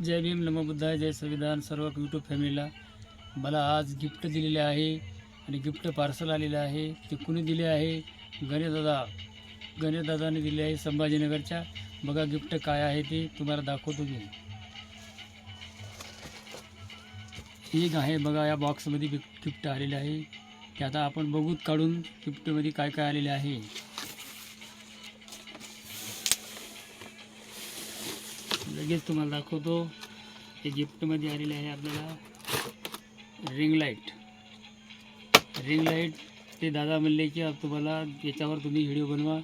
जय भीम नमो बुद्धाय जय संविधान सर्व यूट्यूब फॅमिलीला मला आज गिफ्ट दिलेले आहे आणि गिफ्ट पार्सल आलेलं आहे. ते कुणी दिले आहे? गणेशदादा. गणेशदादाने दिले आहे संभाजीनगरच्या. बघा गिफ्ट काय आहे ते तुम्हाला दाखवतो मी. ठीक आहे बघा या बॉक्समध्ये गिफ्ट आलेले आहे. ते आता आपण बघूत काढून गिफ्टमध्ये काय काय आलेले आहे. लगेच तुम्हाला दाखवतो. हे गिफ्टमध्ये आलेले आहे आपल्याला रिंग लाइट. रिंग लाइट ते दादा म्हणले की तुम्हाला याच्यावर तुम्ही व्हिडिओ बनवा.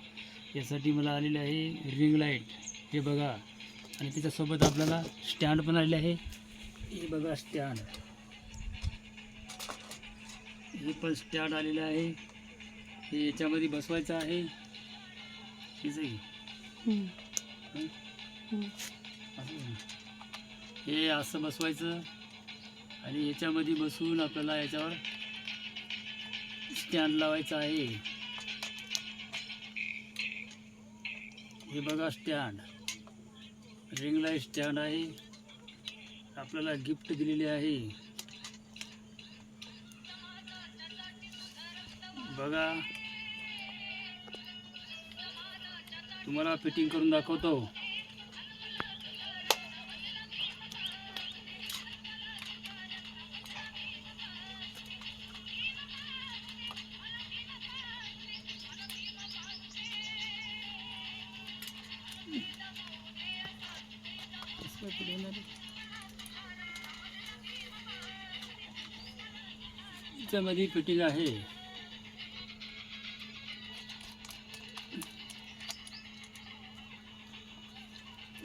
यासाठी मला आलेले आहे रिंग लाइट. हे बघा. आणि त्याच्यासोबत आपल्याला स्टँड पण आलेले आहे. हे बघा स्टँड. हे पण स्टँड आलेलं आहे. हे याच्यामध्ये बसवायचं आहे. हेच आहे हे असं बसवायचं आणि याच्यामध्ये बसून आपल्याला याच्यावर स्टँड लावायचं आहे. हे बघा स्टँड रिंगलाईट स्टँड आहे. आपल्याला गिफ्ट दिलेली आहे. बघा. तुम्हाला फिटिंग करून दाखवतो. मध्ये फिटिंग आहे.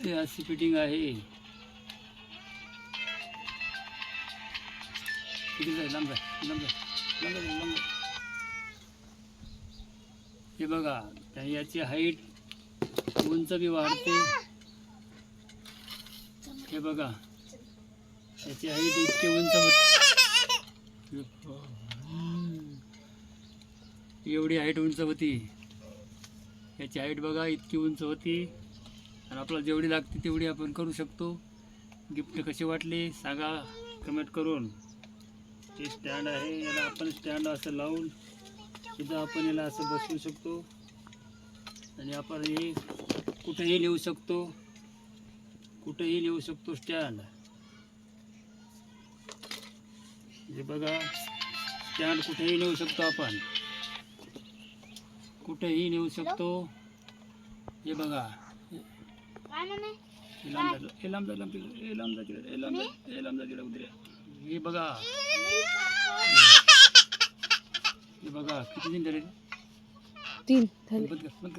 ते अशी फिटिंग आहे. हे बघा याची हाईट उंच बी वाढते. हे बघा. याची हाईट इतकी उंच होती. एवढी हाईट उंच होती. याची हाईट बघा इतकी उंच होती. आणि आपल्याला जेवढी लागते तेवढी आपण करू शकतो. गिफ्ट कसे वाटले सांगा कमेंट करून. ते स्टँड आहे याला आपण स्टँड असं लावून सुद्धा आपण याला असं बसवू शकतो. आणि आपण हे कुठेही नेऊ शकतो. कुठेही नेऊ शकतो स्टँड हे बघा स्टँड कुठेही नेऊ शकतो आपण. कुठेही नेऊ शकतो. हे बघा. हे लांब जा, हे लांब जा, लांब जा, हे लांब जा तिकडे, हे लांब जा, हे लांब जा तिकडे उतरे. हे बघा. हे बघा किती दिन झाले तीन